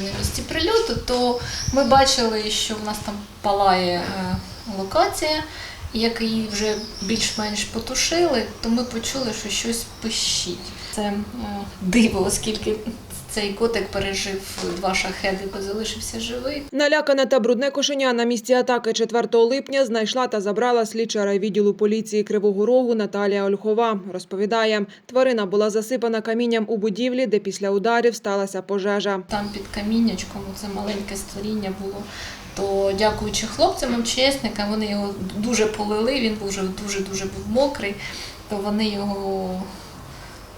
на місці прильоту, то ми бачили, що в нас там палає е, локація, як її вже більш-менш потушили, то ми почули, що щось пищить. Це е, диво, оскільки цей котик пережив два шахеди, бо залишився живий. Налякане та брудне кошеня на місці атаки 4 липня знайшла та забрала слідча райвідділу поліції Кривого Рогу Наталія Ольхова. Розповідає, тварина була засипана камінням у будівлі, де після ударів сталася пожежа. Там під каміннячком це маленьке створіння було. То дякуючи хлопцям, МЧСникам, вони його дуже полили, він був дуже-дуже був мокрий, то вони його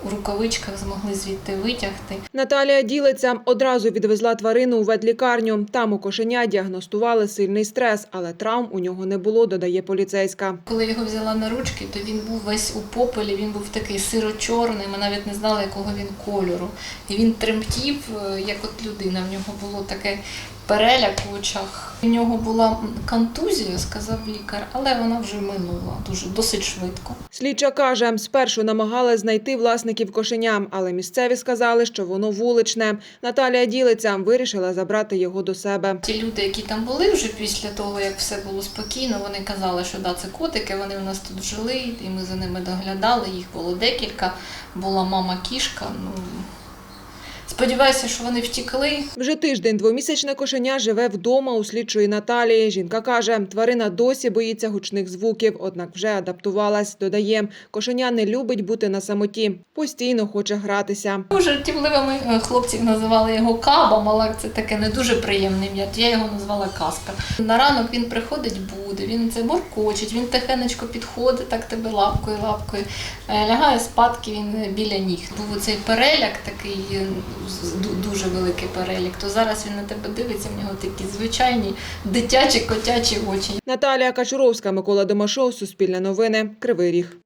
у рукавичках змогли звідти витягти. Наталія ділиться, одразу відвезла тварину у ветлікарню. Там у кошеня діагностували сильний стрес, але травм у нього не було, додає поліцейська. Коли його взяла на ручки, то він був весь у попелі, він був такий сиро-чорний, ми навіть не знали, якого він кольору. І він тремтів, е, як от людина. В нього було таке переляк в очах. У нього була контузія, сказав лікар, але вона вже минула дуже досить швидко. Слідча каже, спершу намагалась знайти власників кошеням, але місцеві сказали, що воно вуличне. Наталія ділиться, вирішила забрати його до себе. Ті люди, які там були вже після того, як все було спокійно, вони казали, що да, це котики, вони в нас тут жили, і ми за ними доглядали. Їх було декілька. Була мама кішка. Ну сподіваюся, що вони втікли. Вже тиждень двомісячне кошеня живе вдома у слідчої Наталії. Жінка каже, тварина досі боїться гучних звуків, однак вже адаптувалась. Додає, кошеня не любить бути на самоті, постійно хоче гратися. Жартівливими е, хлопці називали його кабом, але це таке не дуже приємне ім'я. Я його назвала казка. На ранок він приходить, буде, він це моркочить, він тихенечко підходить, так тебе лапкою, лапкою. Е, Лягає спадки він біля ніг. Був цей переляк, такий е, дуже великий перелік. То зараз він на тебе дивиться, в нього такі звичайні дитячі котячі очі. Наталія Качуровська, Микола Домашов, Суспільне новини, Кривий Ріг.